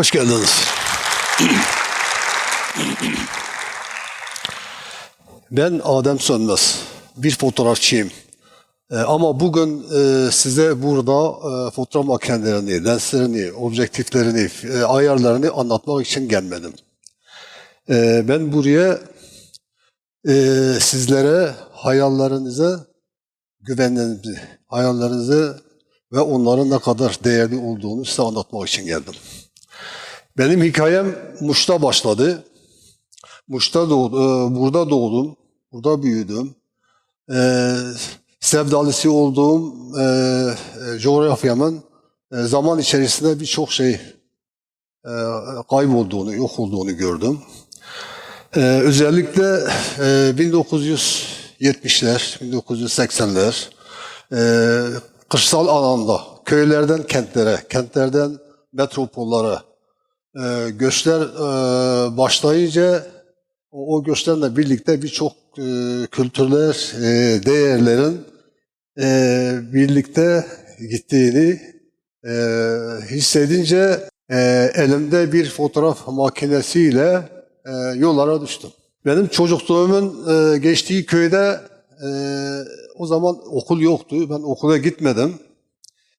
Hoş geldiniz. Ben Adem Sönmez. Bir fotoğrafçıyım. Ee, ama bugün e, size burada e, fotoğraf makinelerini, lenslerini, objektiflerini, e, ayarlarını anlatmak için gelmedim. E, ben buraya e, sizlere hayallerinize güvenlerinizi, hayallerinizi ve onların ne kadar değerli olduğunu size anlatmak için geldim. Benim hikayem Muş'ta başladı. Muş'ta doğdum, e, burada doğdum, burada büyüdüm. E, sevdalısı olduğum e, e, coğrafyamın e, zaman içerisinde birçok şey kaybolduğunu, yok olduğunu gördüm. Özellikle e, 1970'ler, 1980'ler e, kırsal alanda, köylerden kentlere, kentlerden metropollara e, göçler e, başlayınca o, o göçlerle birlikte birçok e, kültürler, e, değerlerin e, birlikte gittiğini e, hissedince e, elimde bir fotoğraf makinesiyle e, yollara düştüm. Benim çocukluğumun e, geçtiği köyde e, o zaman okul yoktu. Ben okula gitmedim.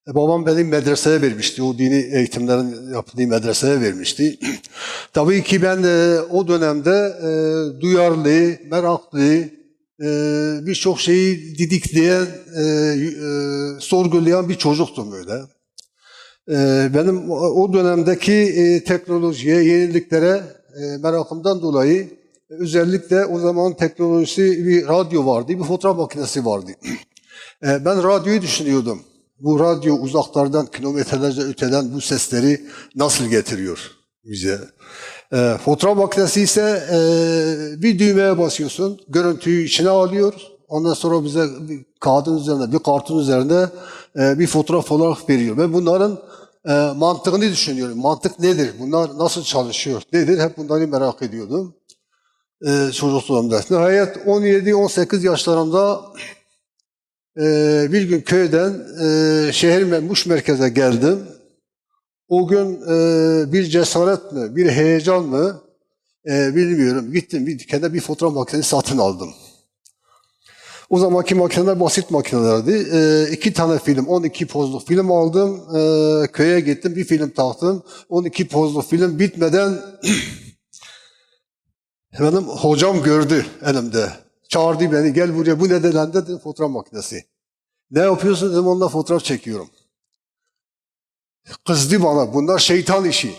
E, babam beni medreseye vermişti. O dini eğitimlerin yapıldığı medreseye vermişti. Tabii ki ben e, o dönemde e, duyarlı, meraklı, e, birçok şeyi didikleyen, e, e, sorgulayan bir çocuktum öyle. E, benim o- dönemdeki e, teknolojiye, yeniliklere e, merakımdan dolayı e, özellikle o zaman teknolojisi bir radyo vardı, bir fotoğraf makinesi vardı. E, ben radyoyu düşünüyordum. Bu radyo uzaklardan, kilometrelerce öteden bu sesleri nasıl getiriyor bize? E, fotoğraf makinesi ise e, bir düğmeye basıyorsun, görüntüyü içine alıyor. Ondan sonra bize bir kağıdın üzerinde, bir kartın üzerinde e, bir fotoğraf olarak veriyor. Ben bunların e, mantığını düşünüyorum. Mantık nedir? Bunlar nasıl çalışıyor? Nedir? Hep bunları merak ediyordum. E, çocukluğumda. Nihayet 17-18 yaşlarımda ee, bir gün köyden e, şehir Muş merkeze geldim. O gün e, bir cesaret mi, bir heyecan mı e, bilmiyorum. Gittim bir dükkanda bir fotoğraf makinesi satın aldım. O zamanki makineler basit makinelerdi. E, iki tane film, 12 pozluk film aldım. E, köye gittim, bir film taktım. 12 pozluk film bitmeden benim hocam gördü elimde. Çağırdı beni, gel buraya. Bu ne dedi? Dedim, fotoğraf makinesi. Ne yapıyorsun dedim, onunla fotoğraf çekiyorum. Kızdı bana, bunlar şeytan işi.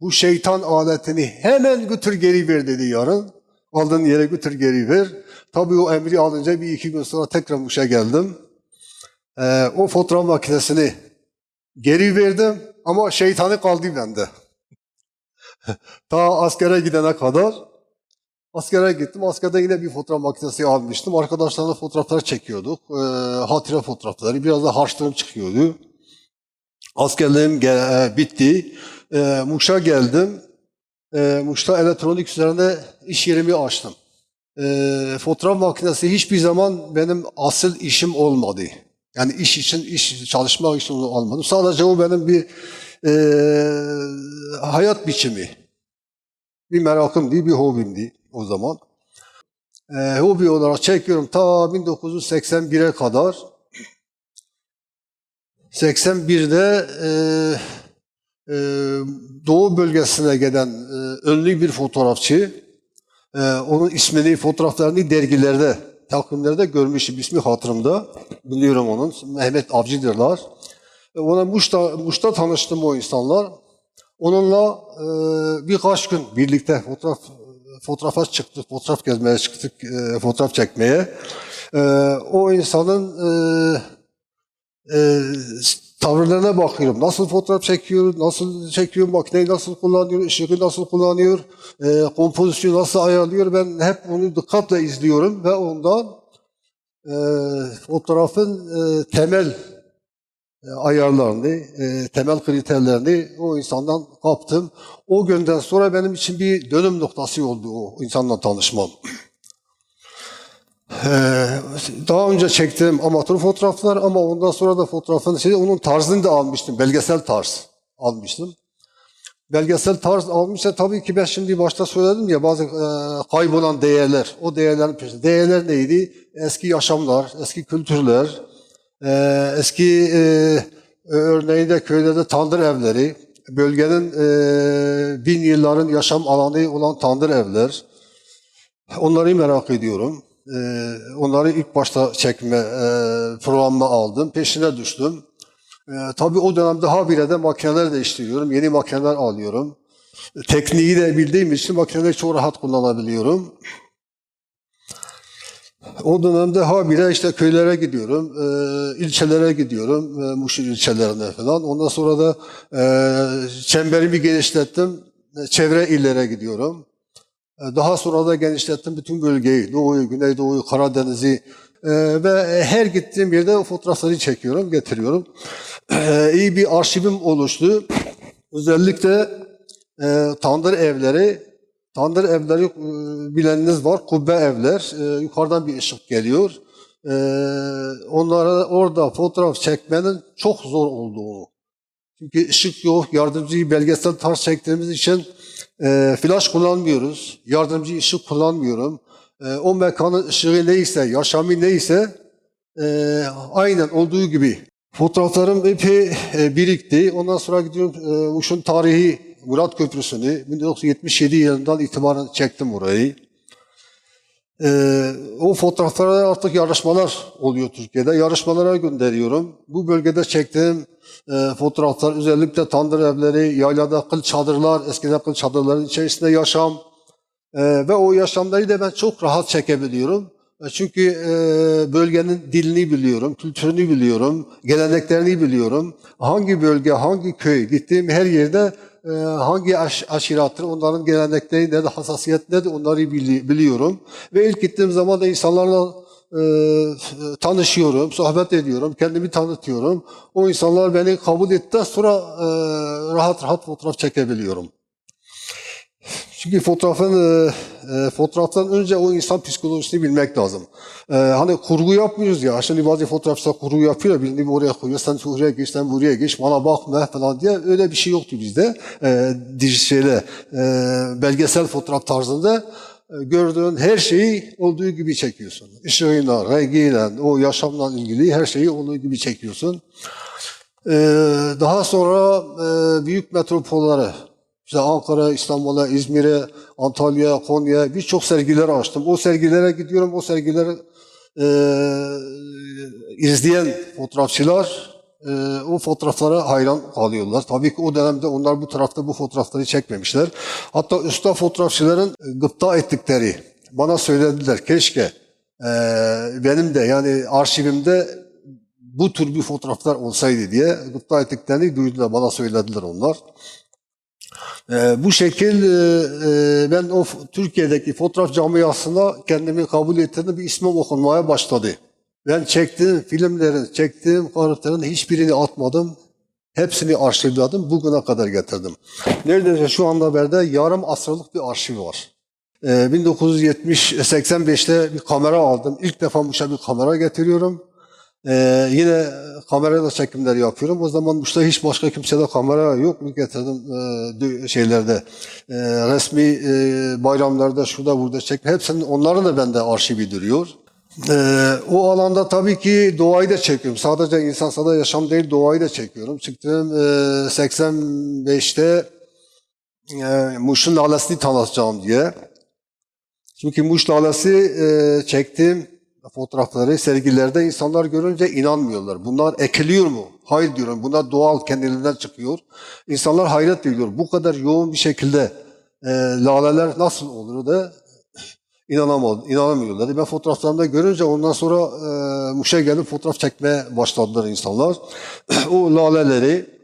Bu şeytan aletini hemen götür geri ver dedi yarın. Aldığın yere götür geri ver. Tabii o emri alınca bir iki gün sonra tekrar Muş'a geldim. Ee, o fotoğraf makinesini geri verdim ama şeytanı kaldı bende. Ta askere gidene kadar Askere gittim. Askerde yine bir fotoğraf makinesi almıştım. Arkadaşlarla fotoğraflar çekiyorduk. Ee, hatıra fotoğrafları. Biraz da harçlığım çıkıyordu. Askerliğim ge- e, bitti. Ee, Muş'a geldim. Ee, Muş'ta elektronik üzerinde iş yerimi açtım. Ee, fotoğraf makinesi hiçbir zaman benim asıl işim olmadı. Yani iş için, iş çalışmak için onu almadım. Sadece o benim bir e, hayat biçimi. Bir merakım değil, bir hobimdi o zaman. Ee, hobi olarak çekiyorum ta 1981'e kadar. 81'de e, e, Doğu bölgesine gelen e, ünlü bir fotoğrafçı, e, onun ismini, fotoğraflarını dergilerde, takvimlerde görmüşüm. İsmi hatırımda. Biliyorum onun. Mehmet Avcıdırlar. E, ona Muş'ta, Muş'ta tanıştım o insanlar. Onunla e, birkaç gün birlikte fotoğraf fotoğrafa çıktık, fotoğraf gezmeye çıktık, e, fotoğraf çekmeye. E, o insanın e, e, tavırlarına bakıyorum. Nasıl fotoğraf çekiyor, nasıl çekiyor, makineyi nasıl kullanıyor, ışığı nasıl kullanıyor, e, kompozisyonu nasıl ayarlıyor. Ben hep onu dikkatle izliyorum ve ondan e, fotoğrafın e, temel ayarlarını, e, temel kriterlerini o insandan kaptım. O günden sonra benim için bir dönüm noktası oldu o insanla tanışmam. E, daha önce çektiğim amatör fotoğraflar ama ondan sonra da fotoğrafın şey, onun tarzını da almıştım. Belgesel tarz almıştım. belgesel tarz almışsa tabii ki ben şimdi başta söyledim ya bazı e, kaybolan değerler, o değerlerin peşinde. Değerler neydi? Eski yaşamlar, eski kültürler, e, eski e, örneğin de köylerde tandır evleri, bölgenin e, bin yılların yaşam alanı olan tandır evler. Onları merak ediyorum. E, onları ilk başta çekme e, programıma aldım, peşine düştüm. Ee, tabii o dönemde habire de makineler değiştiriyorum. Yeni makineler alıyorum. Tekniği de bildiğim için makineleri çok rahat kullanabiliyorum. O dönemde habire işte köylere gidiyorum, e, ilçelere gidiyorum, e, Muşur ilçelerine falan. Ondan sonra da e, çemberimi genişlettim, e, çevre illere gidiyorum. E, Daha sonra da genişlettim bütün bölgeyi, Doğu'yu, Güneydoğu'yu, Karadeniz'i e, ve her gittiğim yerde fotoğrafları çekiyorum, getiriyorum. E, iyi bir arşivim oluştu. Özellikle e, tandır evleri, tandır evleri e, bileniniz var, kubbe evler. E, yukarıdan bir ışık geliyor. E, onlara orada fotoğraf çekmenin çok zor olduğunu. Çünkü ışık yok, yardımcı belgesel tarz çektiğimiz için e, flash kullanmıyoruz, yardımcı ışık kullanmıyorum. O mekanın ışığı neyse, yaşamı neyse aynen olduğu gibi. Fotoğraflarım epey birikti. Ondan sonra gidiyorum e, Uş'un tarihi Murat Köprüsü'nü 1977 yılından itibaren çektim orayı. Ee, o fotoğraflara artık yarışmalar oluyor Türkiye'de. Yarışmalara gönderiyorum. Bu bölgede çektiğim e, fotoğraflar özellikle tandır evleri, yaylada kıl çadırlar, eskiden kıl çadırların içerisinde yaşam e, ve o yaşamları da ben çok rahat çekebiliyorum. E, Çünkü e, bölgenin dilini biliyorum, kültürünü biliyorum, geleneklerini biliyorum. Hangi bölge, hangi köy, gittiğim her yerde e, hangi aş, aşirattır, onların gelenekleri nedir, hassasiyet nedir onları bili- biliyorum. Ve ilk gittiğim zaman da insanlarla e, tanışıyorum, sohbet ediyorum, kendimi tanıtıyorum. O insanlar beni kabul etti, sonra e, rahat rahat fotoğraf çekebiliyorum. Çünkü fotoğrafın e, e, fotoğraftan önce o insan psikolojisini bilmek lazım. E, hani kurgu yapmıyoruz ya. Şimdi bazı fotoğrafçılar kurgu yapıyor ya. Birini buraya koyuyor. Sen oraya geç, sen buraya geç. Bana bakma falan diye. Öyle bir şey yoktu bizde. E, dijitalde, e, belgesel fotoğraf tarzında e, gördüğün her şeyi olduğu gibi çekiyorsun. Işığıyla, rengiyle, o yaşamla ilgili her şeyi olduğu gibi çekiyorsun. Ee, daha sonra e, büyük metropollere, işte Ankara, İstanbul'a, İzmir'e, Antalya, Konya birçok sergiler açtım. O sergilere gidiyorum, o sergileri e, izleyen fotoğrafçılar e, o fotoğraflara hayran kalıyorlar. Tabii ki o dönemde onlar bu tarafta bu fotoğrafları çekmemişler. Hatta usta fotoğrafçıların gıpta ettikleri bana söylediler keşke e, benim de yani arşivimde bu tür bir fotoğraflar olsaydı diye gıpta ettiklerini duydular, bana söylediler onlar. Ee, bu şekil e, e, ben o Türkiye'deki fotoğraf camiasına kendimi kabul ettirdim, bir ismim okunmaya başladı. Ben çektiğim filmlerin, çektiğim karakterin hiçbirini atmadım. Hepsini arşivledim, bugüne kadar getirdim. Neredeyse şu anda bende yarım asırlık bir arşiv var. Ee, 1970-85'te bir kamera aldım. İlk defa Muş'a bir kamera getiriyorum. Ee, yine kamerayla çekimler yapıyorum. O zaman Muş'ta hiç başka kimsede kamera yok. Bir getirdim e, şeylerde. E, resmi e, bayramlarda şurada burada çektim. Hepsinin onların da bende arşivi duruyor. Ee, o alanda tabii ki doğayı da çekiyorum. Sadece insan sada yaşam değil doğayı da çekiyorum. Çıktığım e, 85'te e, Muş'un lalesini tanıtacağım diye. Çünkü Muş lalesi e, çektiğim fotoğrafları sergilerde insanlar görünce inanmıyorlar. Bunlar ekiliyor mu? Hayır diyorum. Bunlar doğal kendiliğinden çıkıyor. İnsanlar hayret ediyor. Bu kadar yoğun bir şekilde e, laleler nasıl olur da inanamadı, inanamıyorlar. Ben fotoğraflarımda görünce ondan sonra e, Muş'a gelip fotoğraf çekmeye başladılar insanlar. o laleleri,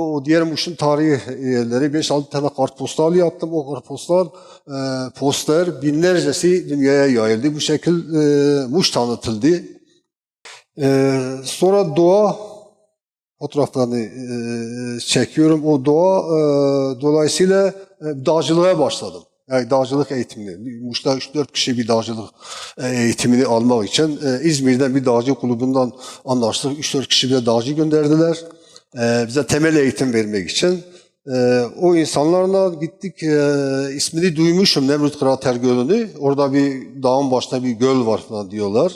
o Muş'un tarihi yerleri 5-6 tane kartpostal yaptım. O kartpostal e, poster binlercesi dünyaya yayıldı. Bu şekil e, Muş tanıtıldı. E, sonra doğa fotoğraflarını e, çekiyorum. O doğa e, dolayısıyla e, dağcılığa başladım. Yani dağcılık eğitimini. Muş'ta 3-4 kişi bir dağcılık e, eğitimini almak için e, İzmir'den bir dağcı kulübünden anlaştık. 3-4 kişi bir dağcı gönderdiler. E, bize temel eğitim vermek için. Ee, o insanlarla gittik, e, ismini duymuşum Nemrut Krater Gölü'nü. Orada bir dağın başında bir göl var falan diyorlar.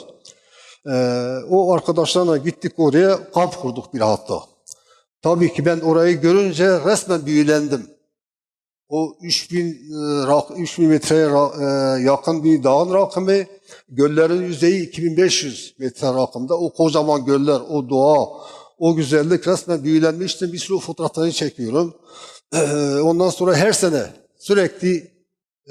Ee, o arkadaşlarla gittik oraya, kamp kurduk bir hafta. Tabii ki ben orayı görünce resmen büyülendim. O 3000, e, rak- 3000 metreye ra- e, yakın bir dağın rakımı, göllerin yüzeyi 2500 metre rakımda. O kocaman göller, o doğa, o güzellik resmen büyülenmiştim. Bir sürü fotoğraflarını çekiyorum. Ee, Ondan sonra her sene sürekli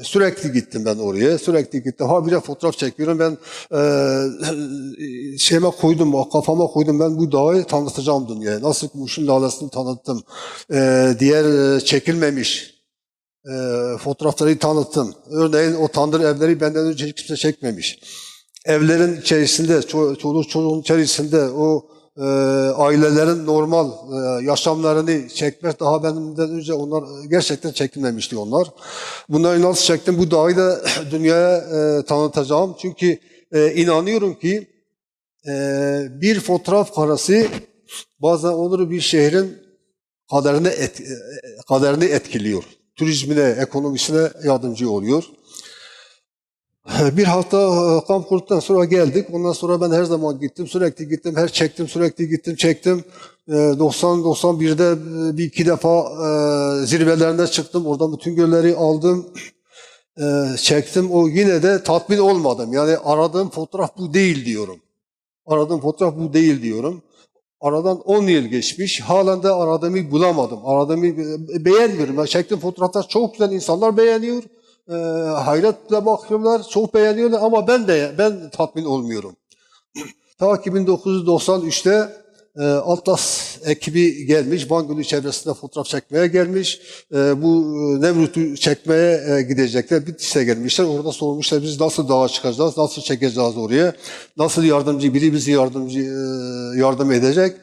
sürekli gittim ben oraya. Sürekli gittim. Habire fotoğraf çekiyorum. Ben e, şeyime koydum, kafama koydum. Ben bu dağı tanıtacağım dünyaya. Nasıl Muş'un lalesini tanıttım. Ee, diğer e, çekilmemiş e, fotoğrafları tanıttım. Örneğin o tandır evleri benden önce kimse çekmemiş. Evlerin içerisinde, ço- çoluk çocuğun içerisinde o e, ailelerin normal e, yaşamlarını çekmek daha benden önce onlar gerçekten çekilmemişti onlar. Bunları nasıl çektim? Bu dağı da dünyaya e, tanıtacağım. Çünkü e, inanıyorum ki e, bir fotoğraf karesi bazen olur bir şehrin kaderini, et, e, kaderini etkiliyor. Turizmine, ekonomisine yardımcı oluyor. Bir hafta e, kamp kurduktan sonra geldik. Ondan sonra ben her zaman gittim. Sürekli gittim. Her çektim, sürekli gittim, çektim. E, 90-91'de e, bir iki defa e, zirvelerine çıktım. Oradan bütün gölleri aldım. E, çektim. O yine de tatmin olmadım. Yani aradığım fotoğraf bu değil diyorum. Aradığım fotoğraf bu değil diyorum. Aradan 10 yıl geçmiş. Halen de aradığımı bulamadım. Aradığımı e, beğenmiyorum. Ben çektiğim fotoğraflar çok güzel insanlar beğeniyor. E, hayretle bakıyorlar. Çok beğeniyorlar ama ben de ben tatmin olmuyorum. Ta ki 1993'te e, Atlas ekibi gelmiş. Van Gölü çevresinde fotoğraf çekmeye gelmiş. E, bu e, Nemrut'u çekmeye e, gidecekler. Bitlis'e gelmişler. Orada sormuşlar biz nasıl dağa çıkacağız, nasıl çekeceğiz oraya, nasıl yardımcı, biri bizi yardımcı e, yardım edecek.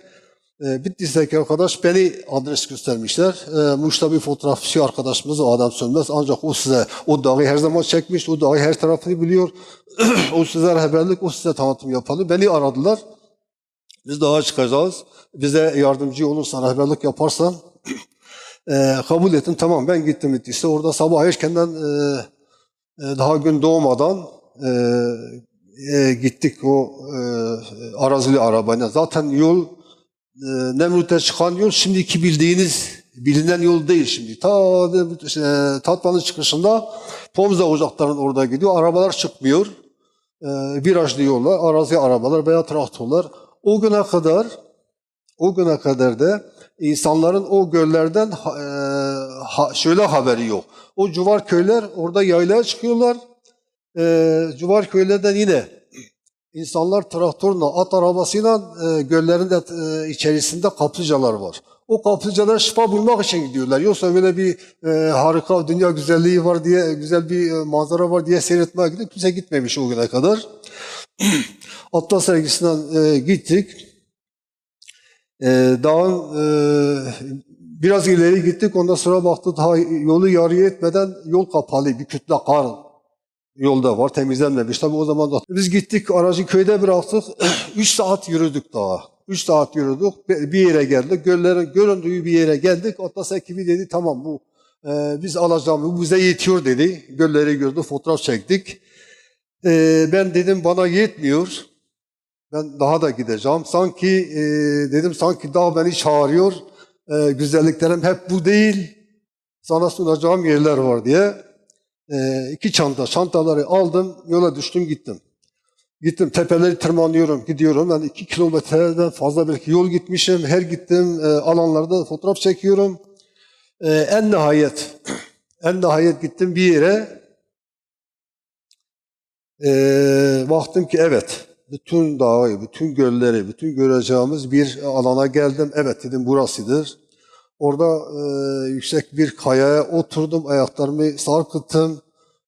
E, Bitlis'teki arkadaş beni adres göstermişler. E, Muş'ta bir fotoğrafçı arkadaşımız var, Adem Sönmez. Ancak o size o dağı her zaman çekmiş, o dağı her tarafını biliyor. o size rehberlik, o size tanıtım yapanı. Beni aradılar. Biz dağa çıkacağız. Bize yardımcı olursan, rehberlik yaparsan e, kabul ettim. Tamam ben gittim Bitlis'e. Orada sabah erkenden e, e, daha gün doğmadan e, e, gittik o e, arazili arabayla. Zaten yol e, Nemrut'ta çıkan yol şimdiki bildiğiniz bilinen yol değil şimdi. Ta e, Tatvan'ın çıkışında Pomza ocaklarının orada gidiyor. Arabalar çıkmıyor. E, virajlı yollar, arazi arabalar veya traktörler. O güne kadar o güne kadar da insanların o göllerden e, ha- şöyle haberi yok. O cuvar köyler orada yaylaya çıkıyorlar. E, cuvar köylerden yine insanlar traktörle, at arabasıyla e, göllerin de, e, içerisinde kaplıcalar var. O kaplıcalar şifa bulmak için gidiyorlar. Yoksa böyle bir e, harika dünya güzelliği var diye, güzel bir e, manzara var diye seyretmeye gidip kimse gitmemiş o güne kadar. Atlas sergisinden e, gittik. E, dağın e, biraz ileri gittik. Ondan sonra baktık daha yolu yarıya etmeden yol kapalı. Bir kütle kar yolda var. Temizlenmemiş. Tabii o zaman da biz gittik aracı köyde bıraktık. 3 saat yürüdük daha. 3 saat yürüdük. Bir yere geldik. Göllerin göründüğü bir yere geldik. Atlas ekibi dedi tamam bu e, biz alacağımız bu bize yetiyor dedi. Gölleri gördük. Fotoğraf çektik. E, ben dedim bana yetmiyor. Ben daha da gideceğim. Sanki e, dedim sanki dağ beni çağırıyor. E, güzelliklerim hep bu değil. Sana sunacağım yerler var diye. E, iki çanta, çantaları aldım, yola düştüm gittim. Gittim tepeleri tırmanıyorum, gidiyorum. Ben iki kilometreden fazla belki yol gitmişim. Her gittiğim e, alanlarda fotoğraf çekiyorum. E, en nihayet, en nihayet gittim bir yere. E, baktım ki evet, bütün dağı, bütün gölleri, bütün göreceğimiz bir alana geldim. Evet dedim burasıdır. Orada e, yüksek bir kayaya oturdum, ayaklarımı sarkıttım.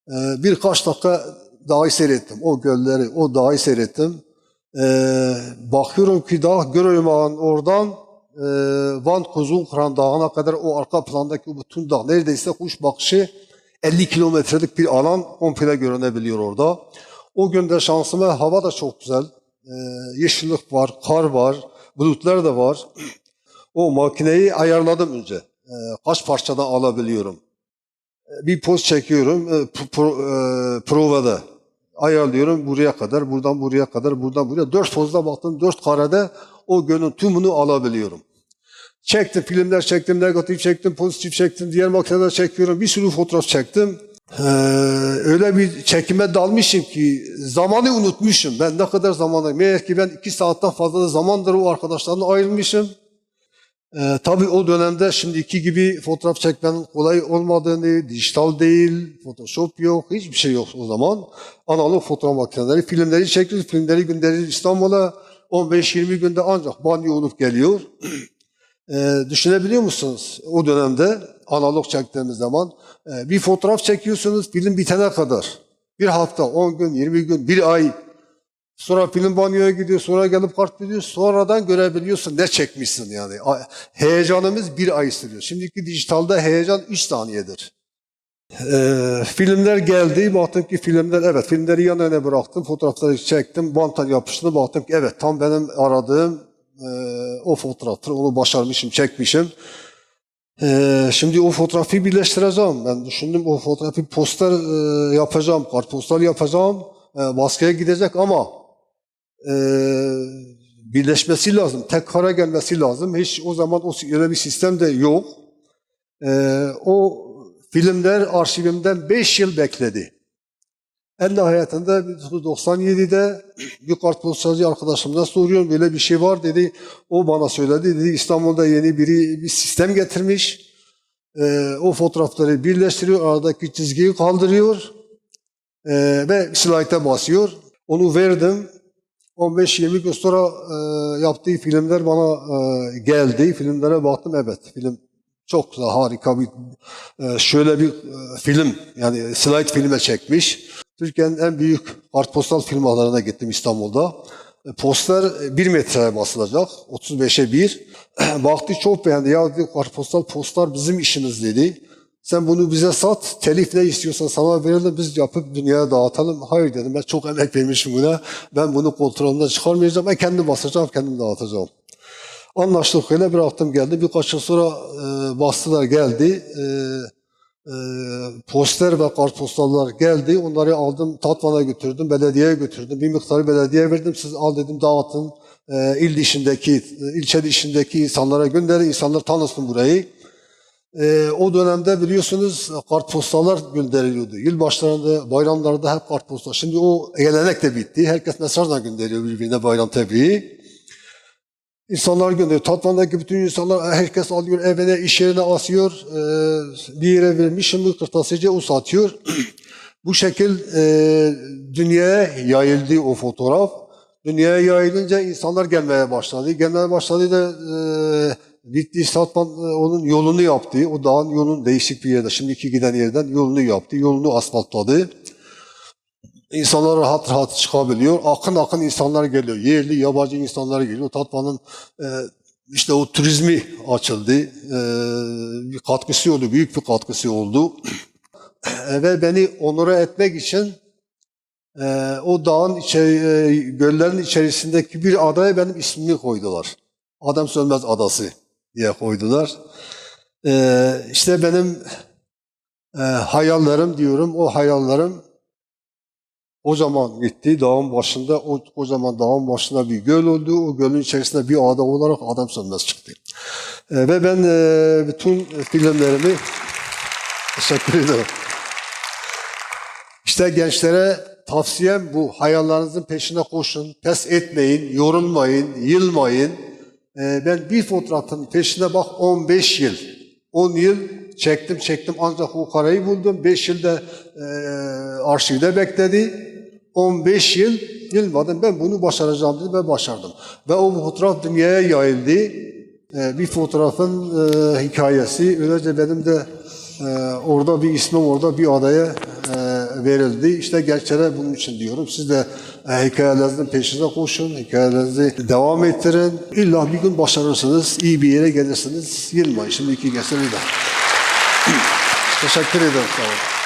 E, birkaç dakika dağı seyrettim. O gölleri, o dağı seyrettim. E, bakıyorum ki dağ Göröymağ'ın oradan e, Van Kuzulkıran Dağı'na kadar o arka plandaki bütün dağ neredeyse kuş bakışı 50 kilometrelik bir alan komple görünebiliyor orada. O gün de şansıma hava da çok güzel. E, yeşillik var, kar var, bulutlar da var. O makineyi ayarladım önce. e, kaç parçadan alabiliyorum. E, Bir poz çekiyorum e, pro- e, provada. Ayarlıyorum buraya kadar, buradan buraya kadar, buradan buraya. Dört pozda baktım, dört karede o gölün tümünü alabiliyorum. Çektim, filmler çektim, negatif çektim, pozitif çektim, diğer makineler çekiyorum. Bir sürü fotoğraf çektim. Ee, öyle bir çekime dalmışım ki zamanı unutmuşum. Ben ne kadar zamanda, meğer ki ben iki saatten fazla zamandır o arkadaşlarımla ayrılmışım. Ee, tabii o dönemde şimdiki gibi fotoğraf çekmenin kolay olmadığını, dijital değil, photoshop yok, hiçbir şey yok o zaman. Analog fotoğraf makineleri, filmleri çekiyoruz, filmleri gönderiyoruz İstanbul'a. 15-20 günde ancak banyo olup geliyor. Ee, düşünebiliyor musunuz? O dönemde analog çektiğimiz zaman e, bir fotoğraf çekiyorsunuz film bitene kadar. Bir hafta, 10 gün, 20 gün, bir ay. Sonra film banyoya gidiyor, sonra gelip kart veriyor. Sonradan görebiliyorsun ne çekmişsin yani. Heyecanımız bir ay sürüyor. Şimdiki dijitalde heyecan 3 saniyedir. Ee, filmler geldi, baktım ki filmler, evet filmleri yan yana bıraktım, fotoğrafları çektim, banttan yapıştırdım, baktım ki evet tam benim aradığım e, o fotoğraftır, onu başarmışım, çekmişim. Ee, şimdi o fotoğrafı birleştireceğim. Ben düşündüm o fotoğrafı poster e, yapacağım, kartpostal yapacağım, e, baskıya gidecek ama e, birleşmesi lazım, tek kara gelmesi lazım. Hiç o zaman o öyle bir sistem de yok. E, o filmler arşivimden 5 yıl bekledi. En nihayetinde 1997'de bir kartpostalcı arkadaşımdan soruyorum böyle bir şey var dedi. O bana söyledi dedi İstanbul'da yeni biri bir sistem getirmiş. Ee, o fotoğrafları birleştiriyor, aradaki çizgiyi kaldırıyor ee, ve slide'e basıyor. Onu verdim. 15-20 gün sonra e, yaptığı filmler bana e, geldi. Filmlere baktım evet film çok da harika bir e, şöyle bir e, film yani slide filme çekmiş. Türkiye'nin en büyük kartpostal firmalarına gittim İstanbul'da. E, Poster e, bir metreye basılacak. 35'e 1. Baktı çok beğendi. Ya dedi kartpostal postlar bizim işimiz dedi. Sen bunu bize sat. Telif ne istiyorsan sana verelim. Biz yapıp dünyaya dağıtalım. Hayır dedim. Ben çok emek vermişim buna. Ben bunu kontrolümden çıkarmayacağım. Ben kendim basacağım, kendim dağıtacağım. Anlaştık öyle bıraktım geldi. Birkaç yıl sonra e, bastılar geldi. E, e, poster ve kartpostallar geldi. Onları aldım Tatvan'a götürdüm. Belediyeye götürdüm. Bir miktarı belediyeye verdim. Siz al dedim dağıtın. E, il dışındaki, e, ilçe dışındaki insanlara gönderin. İnsanlar tanısın burayı. E, o dönemde biliyorsunuz kartpostallar gönderiliyordu. Yılbaşlarında, bayramlarda hep kartpostal. Şimdi o gelenek de bitti. Herkes mesajla gönderiyor birbirine bayram tebriği. İnsanlar gönderiyor. Tatvan'daki bütün insanlar herkes alıyor evine, iş yerine asıyor. Ee, bir yere vermiş. Şimdi kırtasiyeci o satıyor. Bu şekil e, dünyaya yayıldı o fotoğraf. Dünyaya yayılınca insanlar gelmeye başladı. Gelmeye başladı da e, Bitlis Tatvan e, onun yolunu yaptı. O dağın yolun değişik bir yerde. Şimdiki giden yerden yolunu yaptı. Yolunu asfaltladı. İnsanlar rahat rahat çıkabiliyor. Akın akın insanlar geliyor. Yerli, yabancı insanlar geliyor. Tatvan'ın e, işte o turizmi açıldı. E, bir katkısı oldu, büyük bir katkısı oldu. Ve beni onura etmek için o dağın içeri, göllerin içerisindeki bir adaya benim ismimi koydular. Adam Sönmez Adası diye koydular. E, işte benim e, hayallerim diyorum, o hayallerim o zaman gitti dağın başında, o, o zaman dağın başında bir göl oldu. O gölün içerisinde bir ada olarak adam sönmez çıktı. E, ve ben e, bütün filmlerimi teşekkür ederim. İşte gençlere tavsiyem bu. Hayallerinizin peşine koşun. Pes etmeyin, yorulmayın, yılmayın. E, ben bir fotoğrafın peşine bak 15 yıl. 10 yıl çektim çektim ancak o karayı buldum. 5 yılda e, arşivde bekledi. 15 yıl yılmadım ben bunu başaracağım dedim ve başardım. Ve o fotoğraf dünyaya yayıldı. E, bir fotoğrafın e, hikayesi. Öylece benim de e, orada bir ismim orada bir adaya verildi. İşte gençlere bunun için diyorum. Siz de e, hikayelerinizin peşine koşun. Hikayelerinizi devam ettirin. İlla bir gün başarırsınız. iyi bir yere gelirsiniz. Yılmayın. Şimdiki gençler öyle. Teşekkür ederim. Sağ olun.